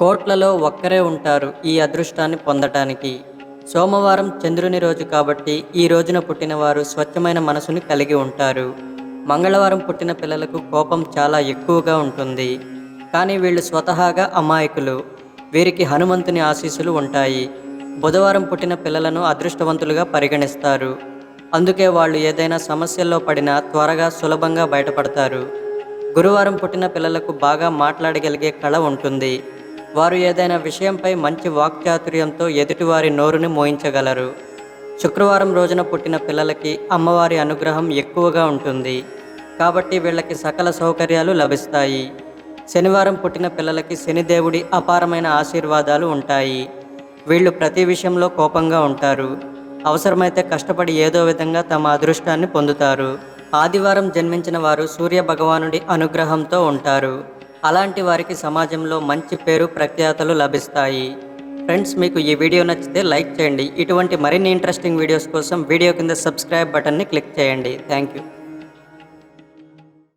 కోట్లలో ఒక్కరే ఉంటారు ఈ అదృష్టాన్ని పొందటానికి. సోమవారం చంద్రుని రోజు కాబట్టి ఈ రోజున పుట్టినవారు స్వచ్ఛమైన మనసుని కలిగి ఉంటారు. మంగళవారం పుట్టిన పిల్లలకు కోపం చాలా ఎక్కువగా ఉంటుంది. కానీ వీళ్ళు స్వతహాగా అమాయకులు. వీరికి హనుమంతుని ఆశీస్సులు ఉంటాయి. బుధవారం పుట్టిన పిల్లలను అదృష్టవంతులుగా పరిగణిస్తారు. అందుకే వాళ్ళు ఏదైనా సమస్యల్లో పడినా త్వరగా సులభంగా బయటపడతారు. గురువారం పుట్టిన పిల్లలకు బాగా మాట్లాడగలిగే కళ ఉంటుంది. వారు ఏదైనా విషయంపై మంచి వాక్చాతుర్యంతో ఎదుటివారి నోరుని మోయించగలరు. శుక్రవారం రోజున పుట్టిన పిల్లలకి అమ్మవారి అనుగ్రహం ఎక్కువగా ఉంటుంది. కాబట్టి వీళ్ళకి సకల సౌకర్యాలు లభిస్తాయి. శనివారం పుట్టిన పిల్లలకి శనిదేవుడి అపారమైన ఆశీర్వాదాలు ఉంటాయి. వీళ్ళు ప్రతి విషయంలో కోపంగా ఉంటారు. అవసరమైతే కష్టపడి ఏదో విధంగా తమ అదృష్టాన్ని పొందుతారు. ఆదివారం జన్మించిన వారు సూర్య భగవానుడి అనుగ్రహంతో ఉంటారు. అలాంటి వారికి సమాజంలో మంచి పేరు ప్రఖ్యాతలు లభిస్తాయి. ఫ్రెండ్స్ మీకు ఈ వీడియో నచ్చితే లైక్ చేయండి. ఇటువంటి మరిన్ని ఇంట్రెస్టింగ్ వీడియోస్ కోసం వీడియో కింద సబ్స్క్రైబ్ బటన్ని క్లిక్ చేయండి. Thank you